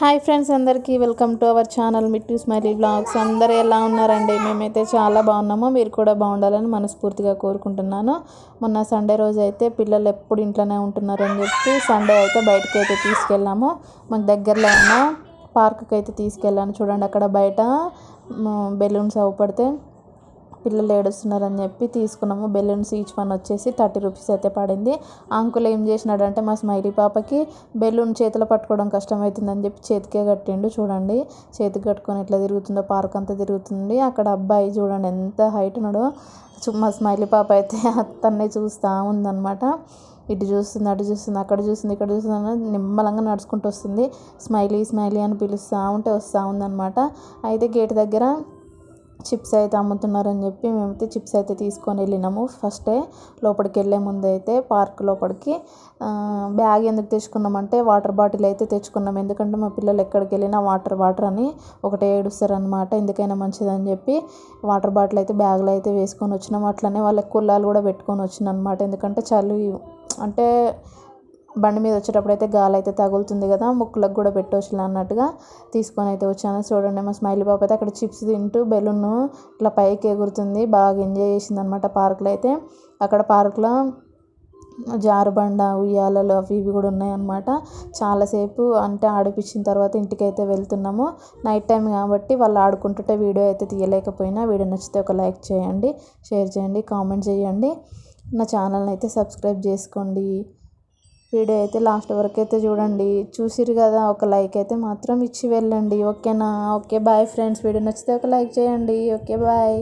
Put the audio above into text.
Hi friends అందరికీ welcome to our channel Mittu smiley blogs. అందరూ ఎలా ఉన్నారండి? మేమైతే చాలా బాగున్నాము. మీరు కూడా బాగుండాలని మనస్ఫూర్తిగా కోరుకుంటున్నాను. మొన్న సండే రోజు అయితే పిల్లలు ఎప్పుడు ఇంట్లోనే ఉంటున్నారని చెప్పి సండే అయితే బయటకు అయితే తీసుకెళ్ళాము. మాకు దగ్గరలో ఉన్న పార్క్కి అయితే తీసుకెళ్ళాను. చూడండి అక్కడ బయట బెలూన్స్ అవపడితే పిల్లలు ఏడుస్తున్నారని చెప్పి తీసుకున్నాము. బెలూన్స్ ఈచ్ వన్ వచ్చేసి థర్టీ రూపీస్ అయితే పడింది. అంకుల్ ఏం చేసినాడంటే మా స్మైలీ పాపకి బెలూన్ చేతిలో పట్టుకోవడం కష్టమవుతుందని చెప్పి చేతికే కట్టిండు. చూడండి చేతికి కట్టుకొని ఎట్లా తిరుగుతుందో పార్క్ అంతా తిరుగుతుంది. అక్కడ అబ్బాయి చూడండి ఎంత హైట్ ఉన్నాడో. మా స్మైలీ పాప అయితే అతన్నే చూస్తూ ఉందన్నమాట. ఇటు చూస్తుంది అటు చూస్తుంది అక్కడ చూస్తుంది ఇక్కడ చూస్తుంది నిమ్మలంగా నడుచుకుంటూ వస్తుంది. స్మైలీ స్మైలీ అని పిలుస్తూ ఉంటే వస్తూ ఉందన్నమాట. అయితే గేట్ దగ్గర చిప్స్ అయితే అమ్ముతున్నారని చెప్పి మేమైతే చిప్స్ అయితే తీసుకొని వెళ్ళినాము. ఫస్టే లోపలికి వెళ్ళే ముందు అయితే పార్క్ లోపలికి బ్యాగ్ ఎందుకు తెచ్చుకున్నామంటే వాటర్ బాటిల్ అయితే తెచ్చుకున్నాం. ఎందుకంటే మా పిల్లలు ఎక్కడికి వెళ్ళినా వాటర్ వాటర్ అని ఒకటే ఏడుస్తారనమాట ఎందుకైనా మంచిదని చెప్పి వాటర్ బాటిల్ అయితే బ్యాగ్లో అయితే వేసుకొని వచ్చినాం. అట్లనే వాళ్ళకి కుల్లాలు కూడా పెట్టుకొని వచ్చిన అనమాట ఎందుకంటే చలి అంటే బండి మీద వచ్చేటప్పుడు అయితే గాలి అయితే తగులుతుంది కదా ముక్కులకు కూడా పెట్టవచ్చు అన్నట్టుగా తీసుకొని అయితే వచ్చాను. చూడండి మా స్మైలీ పాప అయితే అక్కడ చిప్స్ తింటూ బెలూన్ ఇట్లా పైకి ఎగురుతుంది బాగా ఎంజాయ్ చేసింది అనమాట పార్క్లో అయితే. అక్కడ పార్క్లో జారుబండ ఉయ్యాలలు అవి ఇవి కూడా ఉన్నాయన్నమాట. చాలాసేపు అంటే ఆడిపించిన తర్వాత ఇంటికైతే వెళ్తున్నాము. నైట్ టైం కాబట్టి వాళ్ళు ఆడుకుంటుంటే వీడియో అయితే తీయలేకపోయినా వీడియో నచ్చితే ఒక లైక్ చేయండి షేర్ చేయండి కామెంట్ చేయండి. నా ఛానల్ని అయితే సబ్స్క్రైబ్ చేసుకోండి. వీడియో అయితే లాస్ట్ వరకు అయితే చూడండి. చూసిరు కదా ఒక లైక్ అయితే మాత్రం ఇచ్చి వెళ్ళండి. ఓకేనా? ఓకే బాయ్ ఫ్రెండ్స్ వీడియో నచ్చితే ఒక లైక్ చేయండి. Okay bye